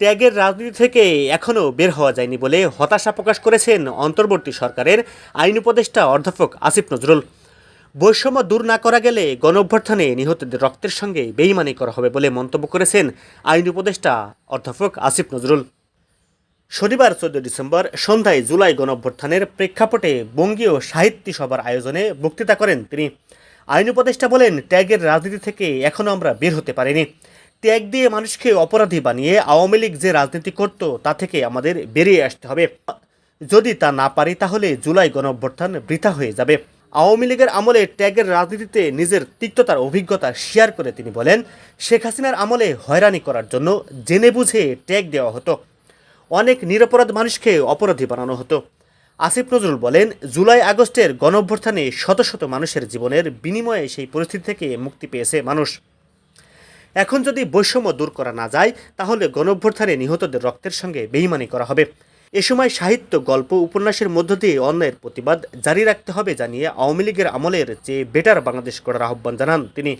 ত্যাগের রাজনীতি থেকে এখনও বের হওয়া যায়নি বলে হতাশা প্রকাশ করেছেন অন্তর্বর্তী সরকারের আইন উপদেষ্টা অধ্যাপক আসিফ নজরুল। বৈষম্য দূর না করা গেলে গণঅভ্যর্থনে নিহতদের রক্তের সঙ্গে বেইমানি করা হবে বলে মন্তব্য করেছেন আইন উপদেষ্টা অধ্যাপক আসিফ নজরুল। শনিবার চোদ্দ ডিসেম্বর সন্ধ্যায় জুলাই গণঅভ্যুত্থানের প্রেক্ষাপটে বঙ্গীয় সাহিত্য সভার আয়োজনে বক্তৃতা করেন তিনি। আইন উপদেষ্টা বলেন ট্যাগের রাজনীতি থেকে এখনও আমরা বের হতে পারিনি। ট্যাগ দিয়ে মানুষকে অপরাধী বানিয়ে আওয়ামী লীগ যে রাজনীতি করত, তা থেকে আমাদের বেরিয়ে আসতে হবে। যদি তা না পারি, তাহলে জুলাই গণঅভ্যুত্থান বৃথা হয়ে যাবে। আওয়ামী লীগের আমলে ট্যাগের রাজনীতিতে নিজের তিক্ততার অভিজ্ঞতা শেয়ার করে তিনি বলেন, শেখ হাসিনার আমলে হয়রানি করার জন্য জেনে বুঝে ট্যাগ দেওয়া হতো। অনেক নিরপরাধ মানুষকে অপরাধী বানানো হতো। আসিফ নজরুল বলেন, জুলাই আগস্টের গণঅভ্যুত্থানে শত শত মানুষের জীবনের বিনিময়ে সেই পরিস্থিতি থেকে মুক্তি পেয়েছে মানুষ। এখন যদি বৈষম্য দূর করা না যায়, তাহলে গণভ্যুত্থানে নিহতদের রক্তের সঙ্গে বেইমানি করা হবে। এ সময় সাহিত্য, গল্প, উপন্যাসের মধ্য দিয়ে অন্যায়ের প্রতিবাদ জারি রাখতে হবে জানিয়ে আওয়ামী লীগের আমলের যে বেটার বাংলাদেশ করার আহ্বান জানান তিনি।